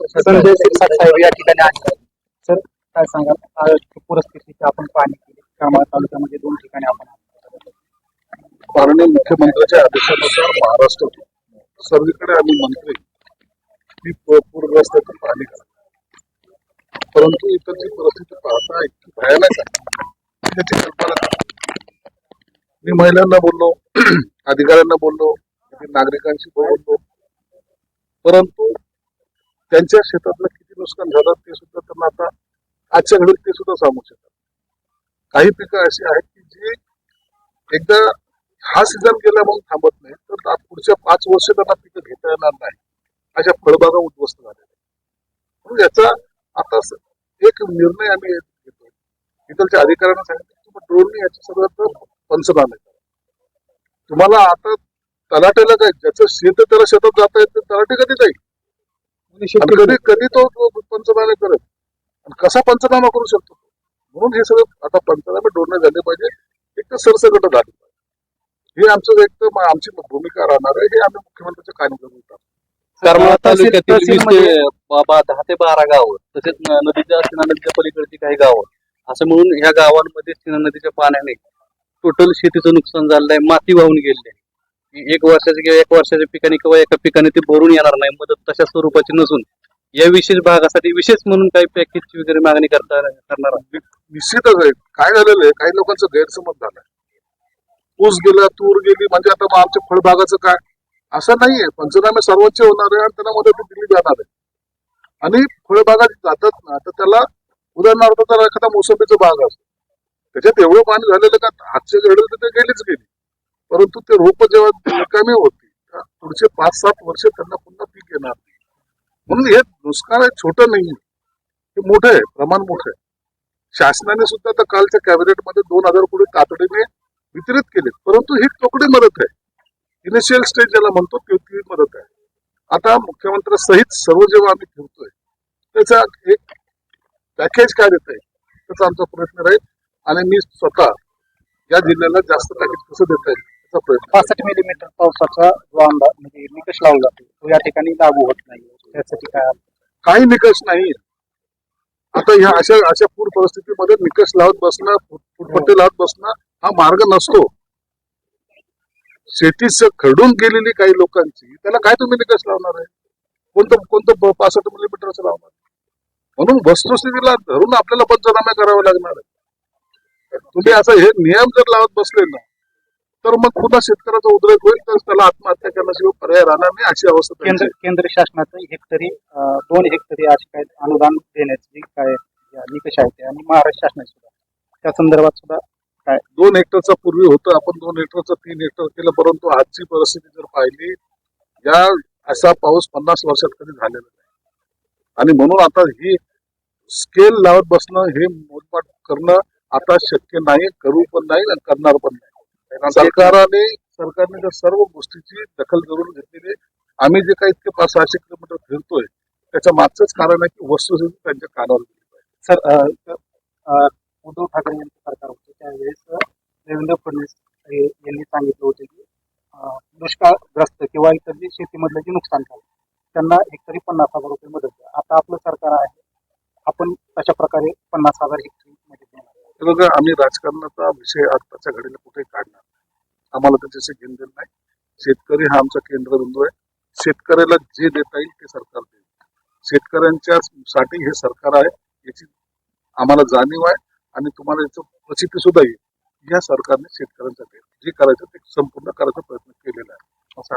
संजय शिरसाट साहेब या ठिकाणी सर काय सांगाल? आजची परिस्थितीची आपण पाहणी केली. कामा तालुक्यामध्ये दोन ठिकाणी आपण. माननीय मुख्यमंत्र्यांच्या आदेशानुसार महाराष्ट्रात सर्वीकडे आम्ही मंत्री ही पूरग्रस्ताची पाहणी करा परंतु इकडची परिस्थिती पाहता इतकी भयानक आहे त्याची कल्पना. मी महिलांना बोललो अधिकाऱ्यांना बोललो नागरिकांशी बोललो. परंतु त्यांच्या शेतातलं किती नुकसान झालं ते सुद्धा त्यांना आता आजच्या घडीत ते सुद्धा सांगू शकतात काही पिकं अशी आहेत की जी एकदा हा सीझन गेला म्हणून थांबत नाही तर पुढच्या पाच वर्ष त्यांना पिकं घेता येणार नाही. अशा फळबागा उद्ध्वस्त झालेल्या आहेत. म्हणून याचा आता एक निर्णय आम्ही घेतो इथलच्या अधिकाऱ्यांना सांगितलं की तुम्ही ड्रोनने याच्या सगळं पंचनामे करा. तुम्हाला आता तलाट्याला काय ज्याचं शेत त्याला शेतात जाता येत तलाटे कधी जाईल? कधी कधी तो तो पंचनामे करत आणि कसा पंचनामा करू शकतो? तो? म्हणून हे सगळं आता पंचनामे डोळणे झाले पाहिजे. एक तर सरसकट झाले पाहिजे. हे आमचं एक तर म- आमची भूमिका राहणार आहे. हे आम्ही मुख्यमंत्र्यांच्या कार्यक्रम करमाळा तालुक्यातील वीस ते दहा ते बारा गावं तसेच नदीच्या सीना नदीच्या पलीकडची काही गावं. असं म्हणून ह्या गावांमध्ये सीना नदीच्या पाण्याने टोटल शेतीचं नुकसान झालेलं आहे. माती वाहून गेलेली आहे. एक वर्षाचे किंवा एक वर्षाच्या पिकाने किंवा एका पिकाने ते भरून येणार नाही मदत तशा स्वरूपाची नसून. या विशेष भागासाठी विशेष म्हणून काही पॅकेजची वगैरे मागणी करता करणार निश्चितच आहे. काय झालेलं आहे? काही लोकांचं गैरसमज झालाय. ऊस गेला तूर गेली म्हणजे आता मग आमच्या फळबागाचं काय? असं नाहीये. पंचनामे सर्वोच्च होणार आहे आणि त्यांना मदत दिली जाणार आहे. आणि फळबागात जातात ना तर त्याला उदाहरणार्थ त्याला एखादा मोसंबीचा भाग असतो त्याच्यात एवढं पाणी झालेलं का? हातचे घडलं तर ते गेलीच गेली. परंतु ते रोप जेव्हा रिकामी होती पुढचे पाच सात वर्ष त्यांना पुन्हा पीक येणार नाही. म्हणून हे नुकसान आहे छोटं नाही हे मोठं आहे प्रमाण मोठं आहे. शासनाने सुद्धा आता कालच्या कॅबिनेटमध्ये दोन हजार कोटी तातडीने वितरित केले परंतु ही तोकडी मदत आहे. इनिशियल स्टेज ज्याला म्हणतो ती ती मदत आहे. आता मुख्यमंत्र्यांसहित सर्व जेव्हा आम्ही फिरतोय त्याचा एक पॅकेज काय देत आहे त्याचा आमचा प्रयत्न राहील. आणि मी स्वतः या जिल्ह्याला जास्त पॅकेज कसं देता येईल? पासष्ट मिलीमीटर पावसाचा जो अंदाज म्हणजे निकष लावला जातो तो या ठिकाणी लागू होत नाही. त्यासाठी काय काही निकष नाही. आता ह्या अशा अशा पूर परिस्थितीमध्ये निकष लावत बसणं फुट- फुटपट्टी लावत बसणं हा मार्ग नसतो. शेतीच खरडून गेलेली काही लोकांची त्याला काय तुम्ही निकष लावणार आहे? कोणतं कोणतं पासष्ट मिलीमीटरचं लावणार? म्हणून वस्तुस्थितीला धरून आपल्याला पंचनामे करावे लागणार आहे तुम्ही असं हे नियम जर लावत बसले ना तर मग पुन्हा शेतकऱ्याचा उद्रेक होईल तर त्याला आत्महत्या करण्याशिवाय पर्याय राहणार नाही अशी अवस्था केंद्र. केंद्र शासनाचं हेक्टरी दोन हेक्टरी आज काय अनुदान देण्याचे काय निकष आहे ते आणि महाराष्ट्र शासनाचे सुद्धा. त्या संदर्भात सुद्धा दोन हेक्टरचा पूर्वी होतं आपण दोन हेक्टरचं तीन हेक्टर केलं परंतु आजची परिस्थिती जर पाहिली या असा पाऊस पन्नास वर्षात कधी झालेला नाही. आणि म्हणून आता ही स्केल लावत बसणं हे मोजमाप करणं आता शक्य नाही करू पण नाही आणि करणार पण नाही. सरकारने सरकारने त्या सर्व गोष्टीची दखल करून घेतलेली आहे. आम्ही जे काही इतके पाच सहाशे किलोमीटर फिरतोय त्याच्या मागचंच कारण आहे की वस्तुस्थिती त्यांच्या कानावर. सर उद्धव ठाकरे यांचं सरकार होते त्यावेळेस देवेंद्र फडणवीस यांनी सांगितलं होतं की दुष्काळग्रस्त किंवा इतर जे शेतीमधलं जे नुकसान झालं त्यांना हेक्टरी पन्नास हजार रुपये मदत द्या आता आपलं सरकार आहे आपण तशा प्रकारे पन्नास हजार हेक्टरी मदत देणार बघा आम्ही राजकारणाचा विषय आताच्या घडीला कुठे काढणार. आम्हाला त्याच्याशी घेणं देणं नाही. शेतकरी हा आमचा केंद्रबिंदू आहे. शेतकऱ्याला जे देता येईल ते सरकार देईल. शेतकऱ्यांच्या साठी हे सरकार आहे याची आम्हाला जाणीव आहे आणि तुम्हाला याचं प्रसिद्धी सुद्धा येईल. या सरकारने शेतकऱ्यांसाठी जे करायचं ते संपूर्ण करायचा प्रयत्न केलेला आहे. असं